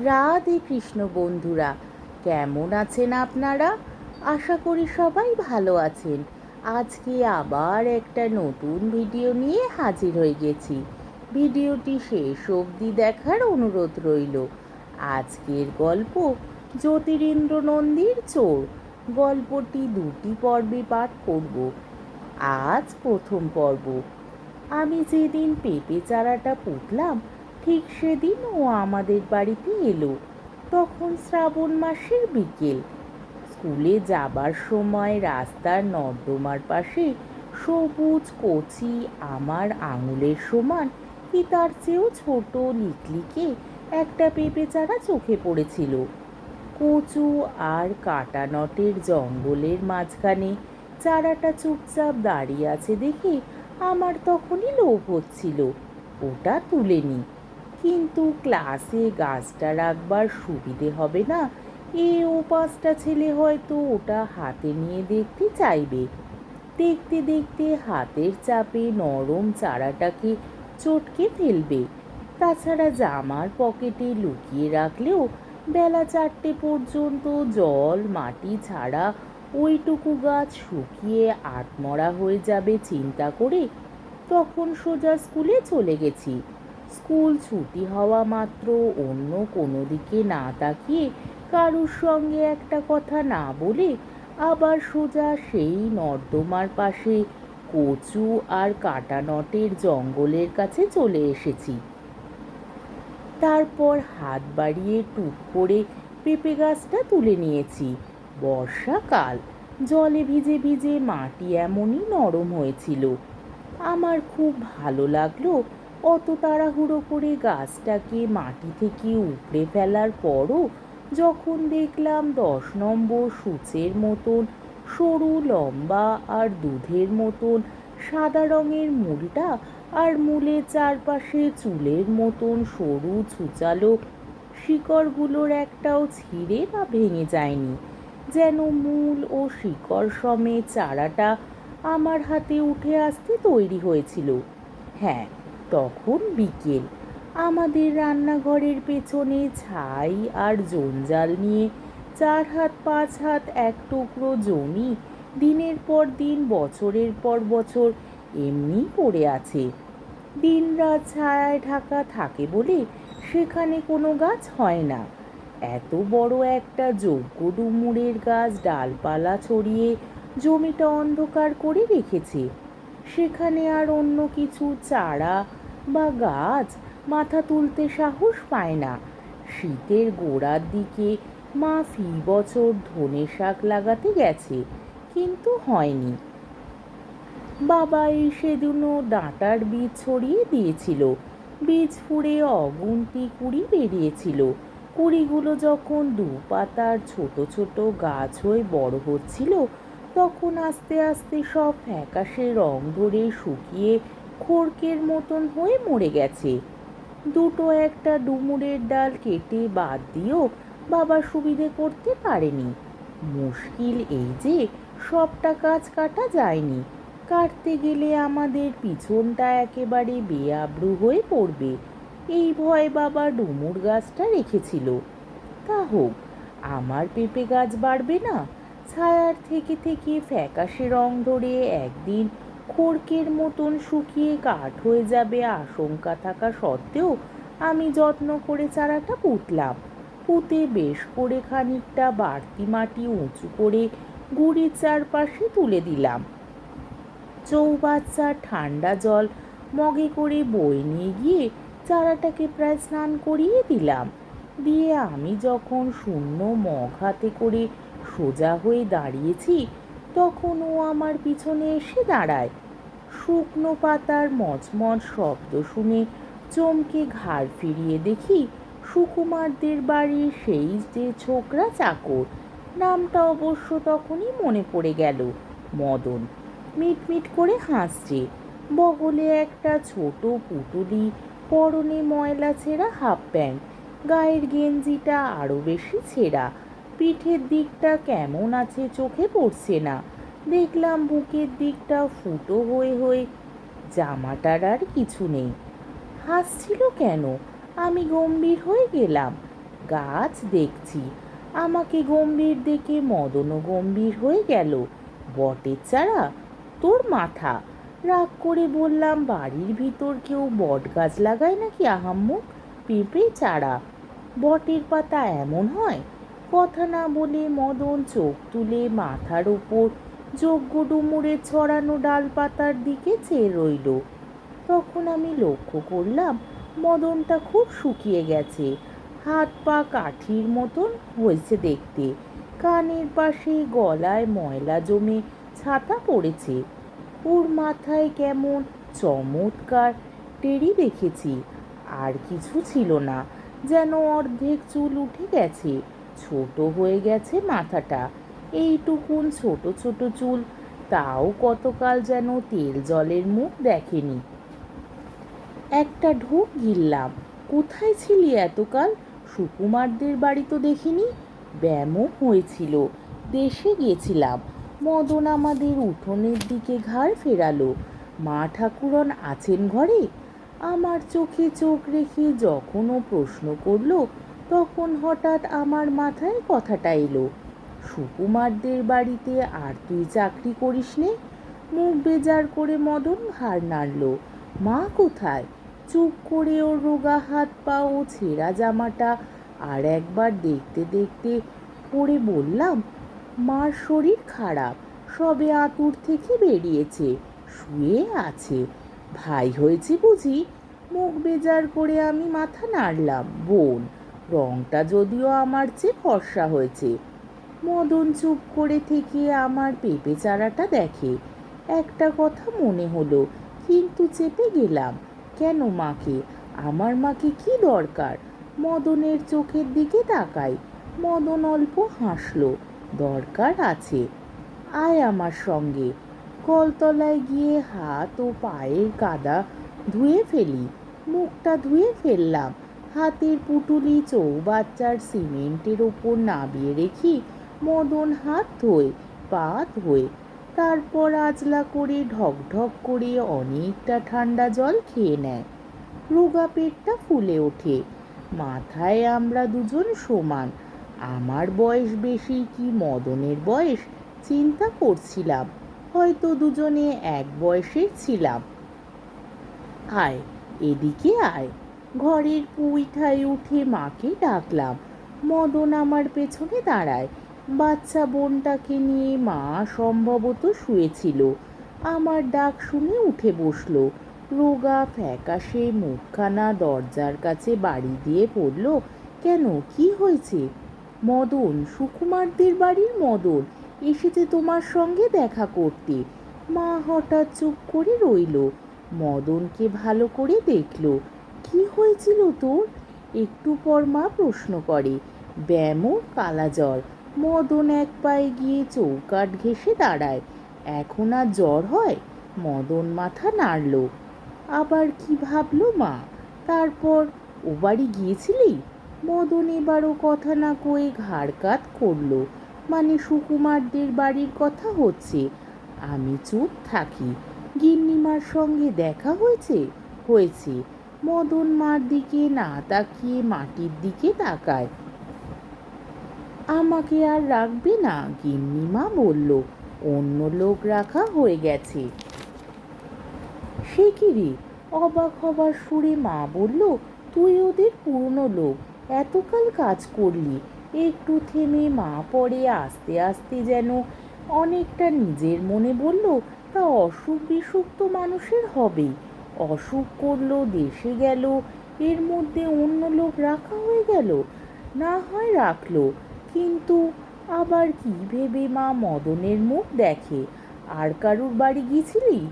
রাধে কৃষ্ণ বন্ধুরা, কেমন আছেন আপনারা? আশা করি সবাই ভালো আছেন। আজকে আবার একটা নতুন ভিডিও নিয়ে হাজির হয়ে গেছি। ভিডিওটি শেষ অবধি দেখার অনুরোধ রইল। আজকের গল্প জ্যোতিরেন্দ্র নন্দীর চোর। গল্পটি দুটি পর্বে পাঠ করব। আজ প্রথম পর্ব। আমি যেদিন পেঁপে চারাটা পুঁতলাম ঠিক সেদিন ও আমাদের বাড়িতে এলো। তখন শ্রাবণ মাসের বিকেল। স্কুলে যাবার সময় রাস্তার নর্দমার পাশে সবুজ কচি আমার আঙুলের সমান কি তার চেয়েও ছোট লিকলিকে একটা পেঁপে চারা চোখে পড়েছিল। কচু আর কাটানটের জঙ্গলের মাঝখানে চারাটা চুপচাপ দাঁড়িয়ে আছে দেখে আমার তখনই লোভ হচ্ছিল। ওটা তুলে নি কিন্তু ক্লাসে গাছটা রাখবার সুবিধে হবে না। এ ও পাঁচটা ছেলে হয়তো ওটা হাতে নিয়ে দেখতে চাইবে। দেখতে দেখতে হাতের চাপে নরম চারাটাকে চটকে ফেলবে। তাছাড়া জামার পকেটে লুকিয়ে রাখলেও বেলা চারটে পর্যন্ত জল, মাটি ছাড়া ওইটুকু গাছ শুকিয়ে আটমরা হয়ে যাবে চিন্তা করে। তখন সোজা স্কুলে চলে গেছি। স্কুল ছুটি হওয়া মাত্র, অন্য কোনো দিকে না তাকিয়ে কারুর সঙ্গে একটা কথা না বলে আবার সোজা সেই নর্দমার পাশে কচু আর কাটা নটের জঙ্গলের কাছে চলে এসেছি। তারপর হাত বাড়িয়ে টুক করে পেঁপে গাছটা তুলে নিয়েছি। বর্ষাকাল, জলে ভিজে ভিজে মাটি এমনই নরম হয়েছিল। আমার খুব ভালো লাগল অত তাড়াহুড়ো করে গাছটাকে মাটি থেকে উপড়ে ফেলার পরও যখন দেখলাম দশ নম্বর সূচের মতন সরু, লম্বা আর দুধের মতন সাদা রঙের মূলটা আর মূলের চারপাশে চুলের মতন সরু ছুচালো শিকড়গুলোর একটাও ছিঁড়ে বা ভেঙে যায়নি, যেন মূল ও শিকড় সমেত চারাটা আমার হাতে উঠে আসতে তৈরি হয়েছিল। হ্যাঁ তখন বিকেল। আমাদের রান্নাঘরের পেছনে ছাই আর জঞ্জাল নিয়ে চার হাত, পাঁচ হাত, এক টুকরো জমি দিনের পর দিন, বছরের পর বছর এমনি পড়ে আছে। দিন রাত ছায়ায় ঢাকা থাকে বলে সেখানে কোনো গাছ হয় না। এত বড় একটা যোগ্য ডুমুরের গাছ ডালপালা ছড়িয়ে জমিটা অন্ধকার করে রেখেছে। সেখানে আর অন্য কিছু চারা বা গাছ মাথা তুলতে সাহস পায় না। শীতের গোড়ার দিকে মা ফি বছর ধনে শাক লাগাতে গেছে, কিন্তু হয়নি। বাবা এই সেদিনও ডাঁটার বীজ ছড়িয়ে দিয়েছিল। বীজ ফুড়ে অগুন্তি কুড়ি বেরিয়েছিল। কুড়িগুলো যখন দু পাতার ছোট ছোট গাছ হয়ে বড় হচ্ছিল, তখন আস্তে আস্তে সব ফ্যাকাশে রং ধরে শুকিয়ে খড়কের মতন হয়ে মরে গেছে। দুটো একটা ডুমুরের ডাল কেটে বাদ দিয়েও বাবা সুবিধে করতে পারেনি। মুশকিল এই যে, সবটা গাছ কাটা যায়নি। কাটতে গেলে আমাদের পিছনটা একেবারে বেআব্রু হয়ে পড়বে। এই ভয় বাবা ডুমুর গাছটা রেখেছিল। তা হোক, আমার পেঁপে গাছ বাড়বে না? ছায়ার থেকে থেকে ফ্যাকাশে রং ধরে একদিন খড়কের মতন শুকিয়ে কাঠ হয়ে যাবে আশঙ্কা থাকা সত্ত্বেও আমি যত্ন করে চারাটা পুঁতলাম। পুঁতে বেশ করে খানিকটা বাড়তি মাটি উঁচু করে গুড়ির চারপাশে তুলে দিলাম। চৌবাচ্চা ঠান্ডা জল মগে করে বয়ে নিয়ে গিয়ে চারাটাকে প্রায় স্নান করিয়ে দিলাম। দিয়ে আমি যখন শূন্য মগ হাতে করে সোজা হয়ে দাঁড়িয়েছি, তখন ও আমার পিছনে এসে দাঁড়ায়। শুকনো পাতার মচমচ শব্দ শুনে চমকে ঘাড় ফিরিয়ে দেখি সুকুমারদের বাড়ির সেই যে ছোকরা চাকর, নামটা অবশ্য তখনই মনে পড়ে গেল, মদন। মিটমিট করে হাসছে, বগলে একটা ছোট পুটুলি, পরনে ময়লা ছেঁড়া হাফ প্যান্ট, গায়ের গেঞ্জিটা আরও বেশি ছেঁড়া, পিঠের দিকটা কেমন আছে চোখে পড়ছে না। দেখলাম বুকের দিকটা ফুটো হয়ে হয়ে জামাটার আর কিছু নেই। হাসছিল কেন? আমি গম্ভীর হয়ে গেলাম। গাছ দেখছি। আমাকে গম্ভীর দেখে মদনও গম্ভীর হয়ে গেল। বটের চারা? তোর মাথা? রাগ করে বললাম, বাড়ির ভিতর কেউ বট গাছ লাগায় নাকি আহাম্মক পেঁপে চারা। বটের পাতা এমন হয়? কথা না বলে মদন চোখ তুলে মাথার ওপর যজ্ঞ ডুমুরে ছড়ানো ডালপাতার দিকে চেয়ে রইল। তখন আমি লক্ষ্য করলাম, মদনটা খুব শুকিয়ে গেছে। হাত পা কাঠির মতন হয়েছে দেখতে। কানের পাশে গলায় ময়লা জমে ছাতা পড়েছে। ওর মাথায় কেমন চমৎকার টেরি দেখেছি। আর কিছু ছিল না, যেন অর্ধেক চুল উঠে গেছে। ছোট হয়ে গেছে মাথাটা। এইটুকুন ছোট ছোট চুল, তাও কতকাল যেন তেল জলের মুখ দেখেনি। একটা ঢোক গিললাম, কোথায় ছিলি এতকাল? সুকুমারদের বাড়ি তো দেখিনি ব্যায়ামও হয়েছিল, দেশে গেছিলাম, মদন আমাদের উঠোনের দিকে ঘাড় ফেরালো, মা ঠাকুরন আছেন ঘরে? আমার চোখে চোখ রেখে যখনও প্রশ্ন করল, তখন হঠাৎ আমার মাথায় কথাটা এলো সুকুমারদের বাড়িতে আর তুই চাকরি করিস নে মুখ বেজার করে মদন ঘাড় নাড়ল। মা কোথায়? চুপ করে ওর রোগা হাত পা ও ছেঁড়া জামাটা আর একবার দেখতে দেখতে পড়ে বললাম, মার শরীর খারাপ, সবে আতুর থেকে বেরিয়েছে, শুয়ে আছে। ভাই হয়েছে বুঝি? মুখ বেজার করে আমি মাথা নাড়লাম, বোন, রংটা যদিও আমার চেয়ে ফর্সা হয়েছে মদন চুপ করে থেকে আমার পেঁপে চারাটা দেখে। একটা কথা মনে হলো, কিন্তু চেপে গেলাম। কেন মাকে? আমার মাকে কি দরকার? মদনের চোখের দিকে তাকাই। মদন অল্প হাসলো, দরকার আছে। আয় আমার সঙ্গে। কলতলায় গিয়ে হাত ও পায়ের কাদা ধুয়ে ফেলি। মুখটা ধুয়ে ফেললাম। হাতের পুটুলি চৌবাচ্চার সিমেন্টের ওপর নাবিয়ে রেখি মদন হাত ধোয়, পা ধোয়। তারপর আজলা করে ঢক ঢক করে অনেকটা ঠান্ডা জল খেয়ে নেয়। রোগা পেটটা ফুলে ওঠে। মাথায় আমরা দুজন সমান। আমার বয়স বেশি কি মদনের বয়স? চিন্তা করছিলাম। হয়তো দুজনে এক বয়সের ছিলাম। আয়, এদিকে আয়। ঘরের পুইঠায় উঠে মাকে ডাকলাম। মদন আমার পেছনে দাঁড়ায়। বাচ্চা বোনটাকে নিয়ে মা সম্ভবত শুয়েছিল। আমার ডাক শুনে উঠে বসল। রোগা ফ্যাকাশে মুখখানা দরজার কাছে বাড়ি দিয়ে পড়ল, কেন? কি হয়েছে? মদন, সুকুমারদের বাড়ির মদন। এসেছে তোমার সঙ্গে দেখা করতে। মা হঠাৎ চুপ করে রইল। মদনকে ভালো করে দেখল। কি হয়েছিল তোর? একটু পর মা প্রশ্ন করে। ব্যামো কালা জ্বর মদন এক পায়ে গিয়ে চৌকাঠ ঘেসে দাঁড়ায়। এখন আর জ্বর হয়? মদন মাথা নাড়ল। আবার কি ভাবলো মা? তারপর, ও বাড়ি গিয়েছিলি? মদন এবারও কথা না কয়ে ঘাড় কাত করল। মানে সুকুমারদের বাড়ির কথা হচ্ছে। আমি চুপ থাকি। গিন্নিমার সঙ্গে দেখা হয়েছে? হয়েছে। মদন মার দিকে না তাকিয়ে মাটির দিকে তাকায়। আমাকে আর রাখবে না, গিন্নিমা বলল। অন্য লোক রাখা হয়ে গেছে। সে কি রে? অবাক হবার সুরে মা বলল, তুই ওদের পুরনো লোক, এতকাল কাজ করলি, একটু থেমে মা পরে আস্তে আস্তে যেন অনেকটা নিজের মনে বলল, তা অসুখ বিসুখ তো মানুষের হবেই অসুখ করল, দেশে গেল, এর মধ্যে অন্য লোক রাখা হয়ে গেল, না হয় রাখল। কিন্তু আবার কি ভেবে মা মদনের মুখ দেখে? আর কারুর বাড়ি গিয়েছিলি?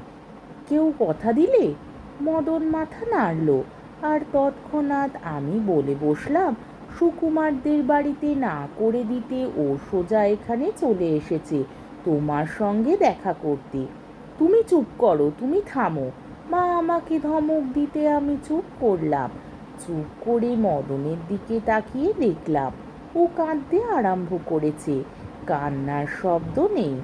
কেউ কথা দিলে? মদন মাথা নাড়ল। আর তৎক্ষণাৎ আমি বলে বসলাম, সুকুমারদের বাড়িতে না করে দিতে ও সোজা এখানে চলে এসেছে, তোমার সঙ্গে দেখা করতে। তুমি চুপ করো, তুমি থামো। মা আমাকে ধমক দিতে আমি চুপ করলাম। চুপ করে মদনের দিকে তাকিয়ে দেখলাম। ও কাঁদতে আরম্ভ করেছে। কান্নার শব্দ নেই।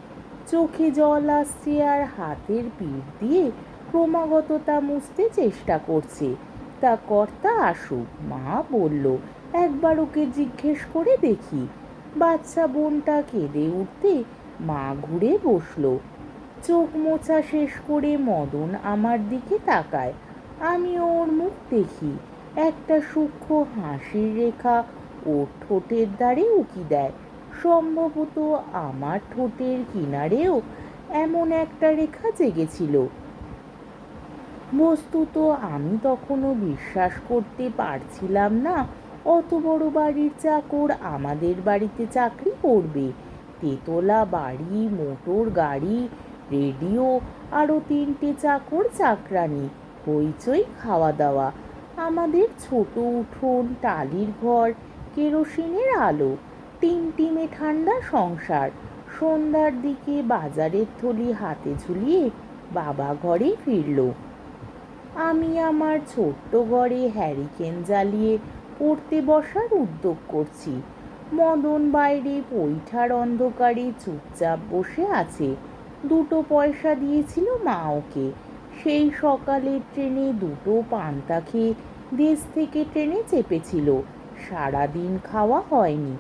চোখে জল আসছে আর হাতের পিঠ দিয়ে ক্রমাগত তা মুছতে চেষ্টা করছে। তা কর্তা আসুক, মা বলল, একবার ওকে জিজ্ঞেস করে দেখি। বাচ্চা বোনটা কেঁদে উঠতে মা ঘুরে বসল। চোখ মোছা শেষ করে মদন আমার দিকে তাকায়। আমি ওর মুখ দেখি। একটা সূক্ষ্ম হাসির রেখা ওর ঠোঁটের দ্বারে উকি দেয়। সম্ভবত আমার ঠোঁটের কিনারেও এমন একটা রেখা জেগেছিল। বস্তুত আমি তখনও বিশ্বাস করতে পারছিলাম না, অত বড় বাড়ির চাকর আমাদের বাড়িতে চাকরি করবে। তেতলা বাড়ি, মোটর গাড়ি, রেডিও, আরও তিনটে চাকর চাকরানি হইচই খাওয়া দাওয়া, আমাদের ছোট উঠোন, টালির ঘর কেরোসিনের আলো টিমটিমে ঠান্ডা সংসার, সন্ধ্যার দিকে বাজারের থলি হাতে ঝুলিয়ে বাবা ঘরে ফিরল। আমি আমার ছোট্ট ঘরে হ্যারিকেন জ্বালিয়ে পড়তে বসার উদ্যোগ করছি। মদন বাইরে পৈঠার অন্ধকারে চুপচাপ বসে আছে। দুটো পয়সা দিয়েছিল মা ওকে। সেই সকালের ট্রেনে দুটো পান্তা খেয়ে দেশ থেকে ট্রেনে চেপেছিল। সারাদিন খাওয়া হয়নি।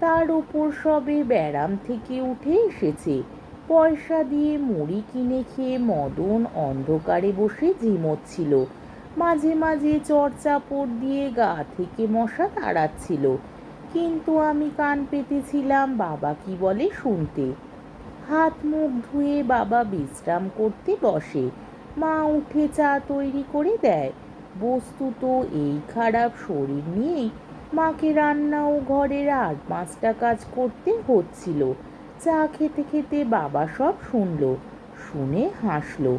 তার ওপর সবে ব্যারাম থেকে উঠে এসেছে। পয়সা দিয়ে মুড়ি কিনে খেয়ে মদন অন্ধকারে বসে ঝিমোচ্ছিল। মাঝে মাঝে চড়চাপড় দিয়ে গা থেকে মশা তাড়াচ্ছিল। কিন্তু আমি কান পেতেছিলাম বাবা কি বলে শুনতে। হাত মুখ ধুয়ে বাবা বিশ্রাম করতে বসে। মা উঠে চা তৈরি করে দেয়। বস্তুত এই খারাপ শরীর নিয়েই মাকে রান্না ও ঘরের আট পাঁচটা কাজ করতে হচ্ছিল। চা খেতে খেতে বাবা সব শুনল, শুনে হাসলো।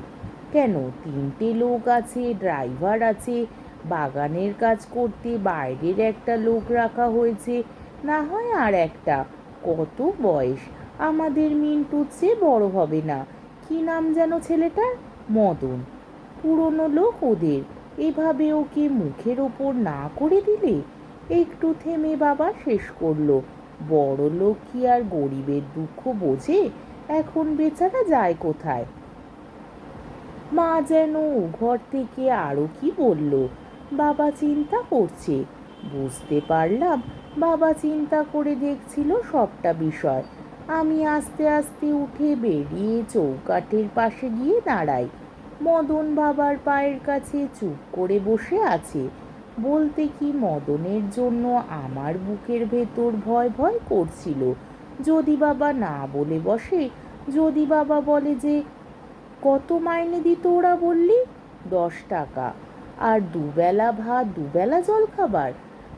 কেন, তিনটে লোক আছে, ড্রাইভার আছে, বাগানের কাজ করতে বাইরের একটা লোক রাখা হয়েছে, না হয় আর একটা। কত বয়স, আমাদের মিন্টুর চেয়ে বড় হবে না। কি নাম যেন ছেলেটার? মদন। পুরনো লোক ওদের। এভাবে ওকে মুখের ওপর না করে দিলে একটু থেমে বাবা শেষ করল। বড় লোক কি আর গরিবের দুঃখ বোঝে? এখন বেচারা যায় কোথায়? মা যেন ঘর থেকে আরও কি বলল? বাবা চিন্তা করছে। বুঝতে পারলাম বাবা চিন্তা করে দেখছিল সবটা বিষয়। আমি আস্তে আস্তে উঠে বেরিয়ে চৌকাঠের পাশে গিয়ে দাঁড়াই। মদন বাবার পায়ের কাছে চুপ করে বসে আছে। বলতে কি মদনের জন্য আমার বুকের ভেতর ভয় ভয় করছিল। যদি বাবা না বলে বসে, যদি বাবা বলে যে, কত মাইনে দিত ওরা বললি? দশ টাকা। আর দুবেলা ভাত, দুবেলা জল খাবার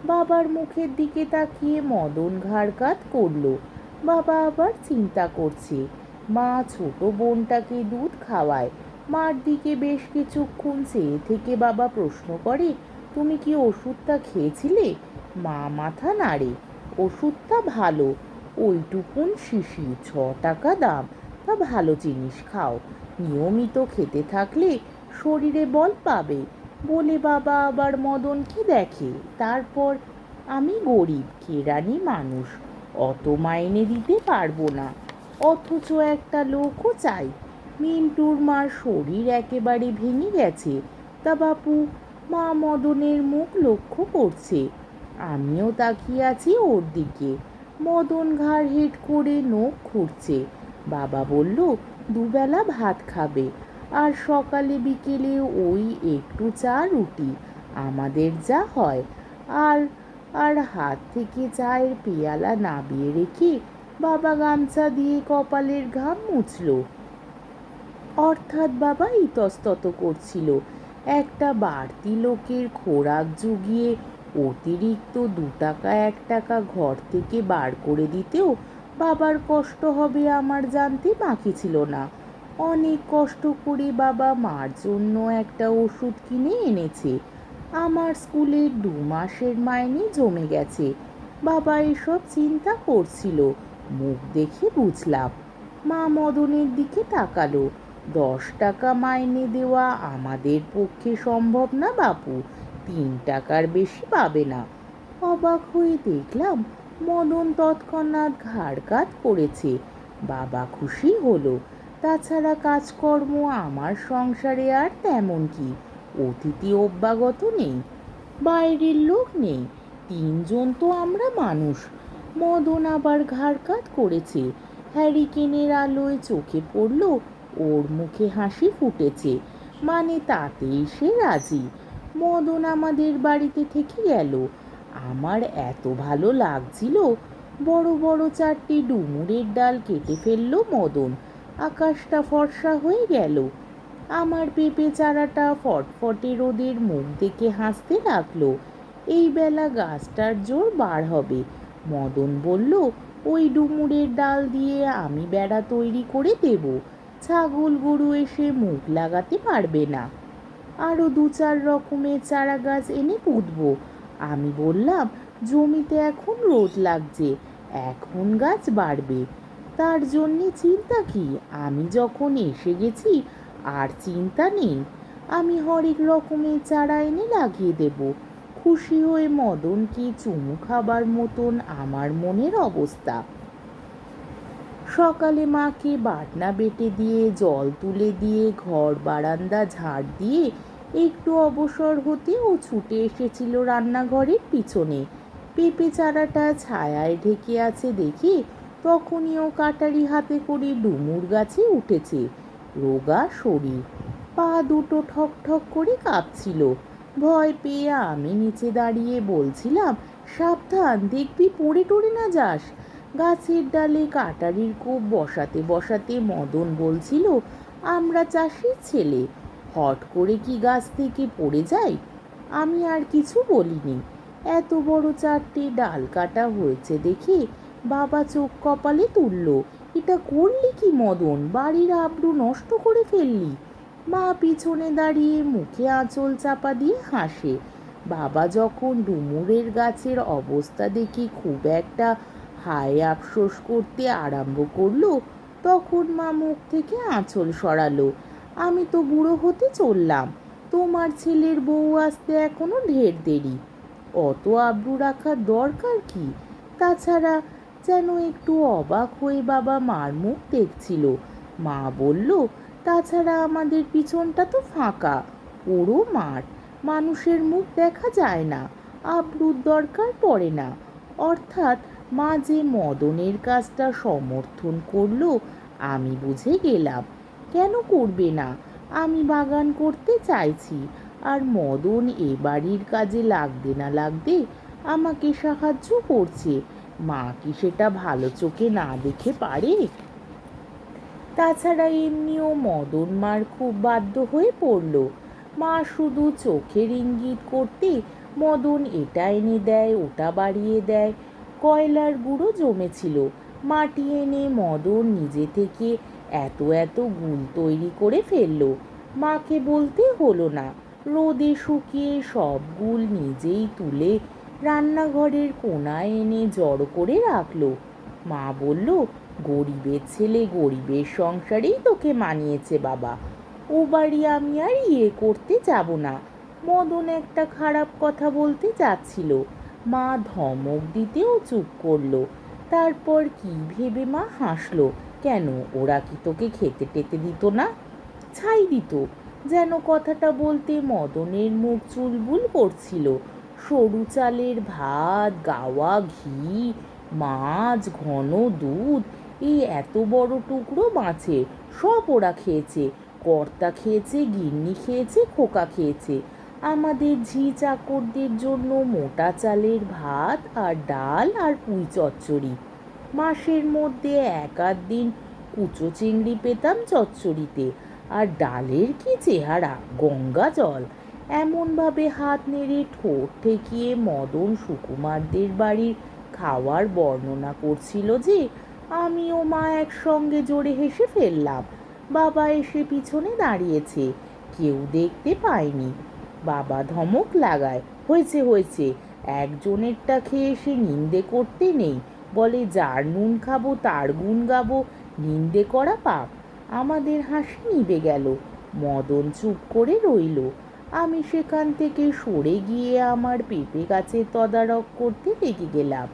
বাবার মুখের দিকে তাকিয়ে মদন ঘাড় করল। বাবা আবার চিন্তা করছে, মা ছোট বোনটাকে দুধ খাওয়ায়। মার দিকে বেশ কিছুক্ষণ চেয়ে থেকে বাবা প্রশ্ন করে তুমি কি ওষুধটা খেয়েছিলে? মা মাথা নাড়ে। ওষুধটা ভালো। ওইটুকুন শিশি ছ টাকা দাম। তা ভালো জিনিস খাও। নিয়মিত খেতে থাকলে শরীরে বল পাবে। বলে বাবা আবার মদন মদনকে দেখে। তারপর, আমি গরিব, কেরানি মানুষ। অত মাইনে দিতে পারব না। অথচ একটা লোকও চাই। মিন্টুর মার শরীর একেবারে ভেঙে গেছে। তা বাপু মা মদনের মুখ লক্ষ্য করছে। আমিও তাকিয়ে আছি ওর দিকে। মদন ঘাড় হেট করে নখ খুঁড়ছে। বাবা বলল, দুবেলা ভাত খাবে। আর সকালে বিকেলে ওই একটু চা, রুটি। আমাদের যা হয়। আর আর হাত থেকে চায়ের পেয়ালা নাবিয়ে রেখে বাবা গামছা দিয়ে কপালের ঘাম মুছল। অর্থাৎ বাবা ইতস্তত করছিল। একটা বাড়তি লোকের খোরাক জুগিয়ে অতিরিক্ত দু টাকা, এক টাকা ঘর থেকে বার করে দিতেও বাবার কষ্ট হবে আমার জানতে বাকি ছিল না। অনেক কষ্ট করে বাবা মার জন্য একটা ওষুধ কিনে এনেছে। আমার স্কুলের দু মাসের মাইনে জমে গেছে। বাবা এসব চিন্তা করছিল, মুখ দেখে বুঝলাম। মা মদনের দিকে তাকালো। দশ টাকা মাইনে দেওয়া আমাদের পক্ষে সম্ভব না, বাপু। তিন টাকার বেশি পাবে না। অবাক হয়ে দেখলাম মদন তৎক্ষণাৎ ঘাড় কাত করেছে। বাবা খুশি হলো। তাছাড়া কাজকর্ম আমার সংসারে আর তেমন কি। অতিথি অভ্যাগত নেই, বাইরের লোক নেই, তিনজন তো আমরা মানুষ। মদন আবার ঘাড় কাত করেছে। হ্যারিকেনের আলোয় চোখে পড়ল ওর মুখে হাসি ফুটেছে। মানে তাতেই সে রাজি। মদন আমাদের বাড়িতে থেকে গেল আমার এত ভালো লাগছিল। বড় বড় চারটি ডুমুরের ডাল কেটে ফেলল মদন। আকাশটা ফর্সা হয়ে গেল। আমার পেঁপে চারাটা ফটফটে রোদের মুখ দেখে হাসতে লাগল। এই বেলা গাছটার জোর বার হবে। মদন বলল, ওই ডুমুরের ডাল দিয়ে আমি বেড়া তৈরি করে দেব। ছাগল গরু এসে মুখ লাগাতে পারবে না। আরও দু চার রকমের চারা গাছ এনে পুঁতবো। আমি বললাম, জমিতে এখন রোদ লাগছে, এখন গাছ বাড়বে। তার জন্যে চিন্তা কি? আমি যখন এসে গেছি, আর চিন্তা নেই। আমি হরেক রকমের চারা এনে লাগিয়ে দেব। খুশি হয়ে মদনকে চুমু খাবার মতন আমার মনের অবস্থা। সকালে মাকে বাটনা বেটে দিয়ে, জল তুলে দিয়ে, ঘর বারান্দা ঝাড় দিয়ে একটু অবসর হতে ও ছুটে এসেছিল রান্নাঘরের পিছনে। পেঁপে চারাটা ছায়ায় ঢেকে আছে দেখে তখনই ও কাটারি হাতে করে ডুমুর গাছে উঠেছে। রোগা শরীর, পা দুটো ঠক ঠক করে কাঁপছিল। ভয় পেয়ে আমি নিচে দাঁড়িয়ে বলছিলাম, সাবধান, দেখবি পড়ে টড়ে না যাস। গাছের ডালে কাটারির কোপ বসাতে বসাতে মদন বলছিল, আমরা চাষির ছেলে। হট করে কি গাছ থেকে পড়ে যাই আমি আর কিছু বলিনি। এত বড় চারটে ডাল কাটা হয়েছে দেখে বাবা চোখ কপালে তুলল, এটা করলি কি মদন? বাড়ির আবরু নষ্ট করে ফেললি। মা পিছনে দাঁড়িয়ে মুখে আঁচল চাপা দিয়ে হাসে। বাবা যখন ডুমুরের গাছের অবস্থা দেখে খুব একটা হায় আফসোস করতে আরম্ভ করল, তখন মা মুখ থেকে আঁচল সরালো। আমি তো বুড়ো হতে চললাম, তোমার ছেলের বউ আসতে এখনও ঢের দেরি। অত আব্রু রাখার দরকার কি? তাছাড়া যেন একটু অবাক হয়ে বাবা মার মুখ দেখছিল। মা বলল, তাছাড়া আমাদের পিছনটা তো ফাঁকা ওরও মাঠ, মানুষের মুখ দেখা যায় না, আব্রুর দরকার পড়ে না। অর্থাৎ মা যে মদনের কাজটা সমর্থন করল, আমি বুঝে গেলাম। কেন করবে না? আমি বাগান করতে চাইছি, আর মদন এ বাড়ির কাজে লাগবে না লাগবে আমাকে সাহায্য করছে। মা কি সেটা ভালো চোখে না দেখে পারে? তাছাড়া এমনিও মদন মার খুব বাধ্য হয়ে পড়ল। মা শুধু চোখের ইঙ্গিত করতে মদন এটা এনে দেয়, ওটা বাড়িয়ে দেয় কয়লার গুঁড়ো জমেছিল। মাটি এনে মদন নিজে থেকে এত এত গুল তৈরি করে ফেলল। মাকে বলতে হলো না, রোদে শুকিয়ে সব গুল নিজেই তুলে রান্নাঘরের কোনায় এনে জড়ো করে রাখল। মা বলল, গরিবের ছেলে গরিবের সংসারেই তোকে মানিয়েছে বাবা। ও বাড়ি আমি আর ইয়ে করতে যাব না। মদন একটা খারাপ কথা বলতে যাচ্ছিল মা ধমক দিতেও চুপ করল। তারপর কি ভেবে মা হাসলো? কেন ওরা কি তোকে খেতে টেতে দিত না? ছাই দিত। যেন কথাটা বলতে মদনের মুখ চুলবুল করছিল। সরু চালের ভাত, গাওয়া ঘি, মাছ, ঘন দুধ, এই এত বড় টুকরো মাছের সব ওরা খেয়েছে। কর্তা খেয়েছে, গিন্নি খেয়েছে, খোকা খেয়েছে। আমাদের ঝি চাকরদের জন্য মোটা চালের ভাত আর ডাল আর পুঁই চচ্চড়ি। মাসের মধ্যে এক আধ দিন কুচো চিংড়ি পেতাম চচ্চড়িতে আর ডালের কি চেহারা, গঙ্গা জল। এমনভাবে হাত নেড়ে ঠোঁট ঠেকিয়ে মদন সুকুমারদের বাড়ির খাওয়ার বর্ণনা করছিল যে, আমি ও মা একসঙ্গে জোরে হেসে ফেললাম। বাবা এসে পিছনে দাঁড়িয়েছে। কেউ দেখতে পায়নি। বাবা ধমক লাগায়, হয়েছে হয়েছে, একজনেরটা খেয়ে সে নিন্দে করতে নেই। বলে, যার নুন খাব, তার গুণ গাবো, নিন্দে করা পাপ। আমাদের হাসি নিবে গেল, মদন চুপ করে রইল। আমি সেখান থেকে সরে গিয়ে আমার পেঁপে গাছের তদারক করতে লেগে গেলাম।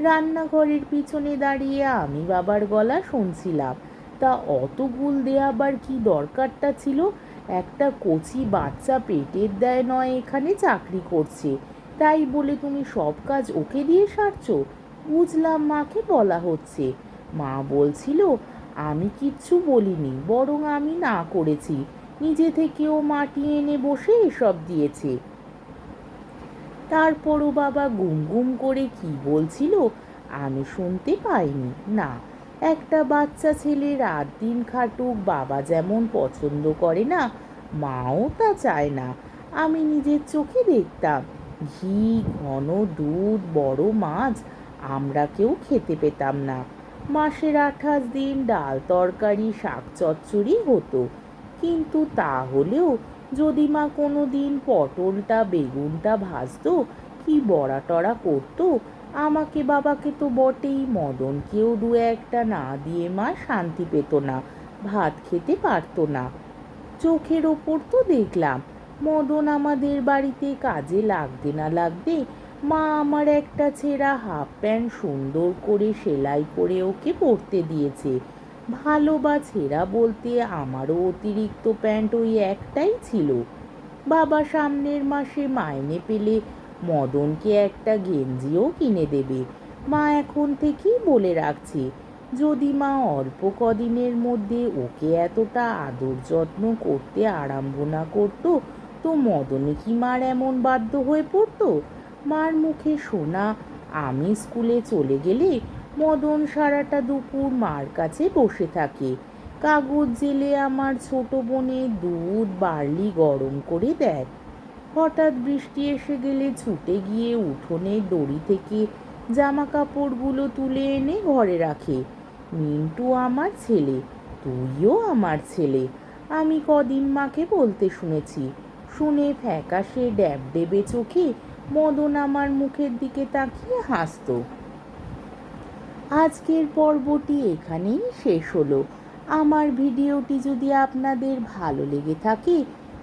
রান্নাঘরের পিছনে দাঁড়িয়ে আমি বাবার গলা শুনছিলাম। তা অত গুল দেয়াবার কি দরকারটা ছিল? একটা কচি বাচ্চা পেটের দেয় নয়, এখানে চাকরি করছে। তাই বলে তুমি সব কাজ ওকে দিয়ে সারছো? বুঝলাম মাকে বলা হচ্ছে। মা বলছিল, আমি কিচ্ছু বলিনি, বরং আমি না করেছি। নিজে থেকেও মাটি এনে বসে এসব দিয়েছে। তারপরও বাবা গুম গুম করে কি বলছিল, আমি শুনতে পাইনি। না একটা বাচ্চা ছেলে রাত দিন খাটুক বাবা যেমন পছন্দ করে না, মাও তা চায় না। আমি নিজের চোখে দেখতাম, ঘি, ঘন দুধ, বড় মাছ, আমরা কেউ খেতে পেতাম না। মাসের আঠাশ দিন ডাল তরকারি, শাক চচ্চড়ি হতো। কিন্তু তা হলেও যদি মা কোনো দিন পটলটা, বেগুনটা ভাজতো, কি বড়া টড়া করতো আমাকে বাবাকে তো বটেই মদনকেও দু একটা না দিয়ে মা শান্তি পেত না, ভাত খেতে পারতো না। চোখের ওপর তো দেখলাম, মদন আমাদের বাড়িতে কাজে লাগতে না লাগতে মা আমার একটা ছেঁড়া হাফ প্যান্ট সুন্দর করে সেলাই করে ওকে পরতে দিয়েছে। ভালো বা ছেঁড়া বলতে আমারও অতিরিক্ত প্যান্ট ওই একটাই ছিল। বাবা সামনের মাসে মাইনে পেলে মদনকে একটা গেঞ্জিও কিনে দেবে। মা এখন থেকেই বলে রাখছে, যদি মা অল্প কদিনের মধ্যে ওকে এতটা আদর যত্ন করতে আরম্ভ না করতো, তো মদনে কি মার এমন বাধ্য হয়ে পড়তো? মার মুখে শোনা আমি স্কুলে চলে গেলে মদন সারাটা দুপুর মার কাছে বসে থাকে। কাগজ জেলে আমার ছোট বোনে দুধ বার্লি গরম করে দেয়। হঠাৎ বৃষ্টি এসে গেলে ছুটে গিয়ে উঠোনে দড়ি থেকে জামা কাপড়গুলো তুলে এনে ঘরে রাখে। মিন্টু আমার ছেলে, তুইও আমার ছেলে, আমি কদিন মাকে বলতে শুনেছি। শুনে ফ্যাকাশে ড্যাব ডেবে চোখে মদন আমার মুখের দিকে তাকিয়ে হাসতো। আজকের পর্বটি এখানেই শেষ হলো। আমার ভিডিওটি যদি আপনাদের ভালো লেগে থাকে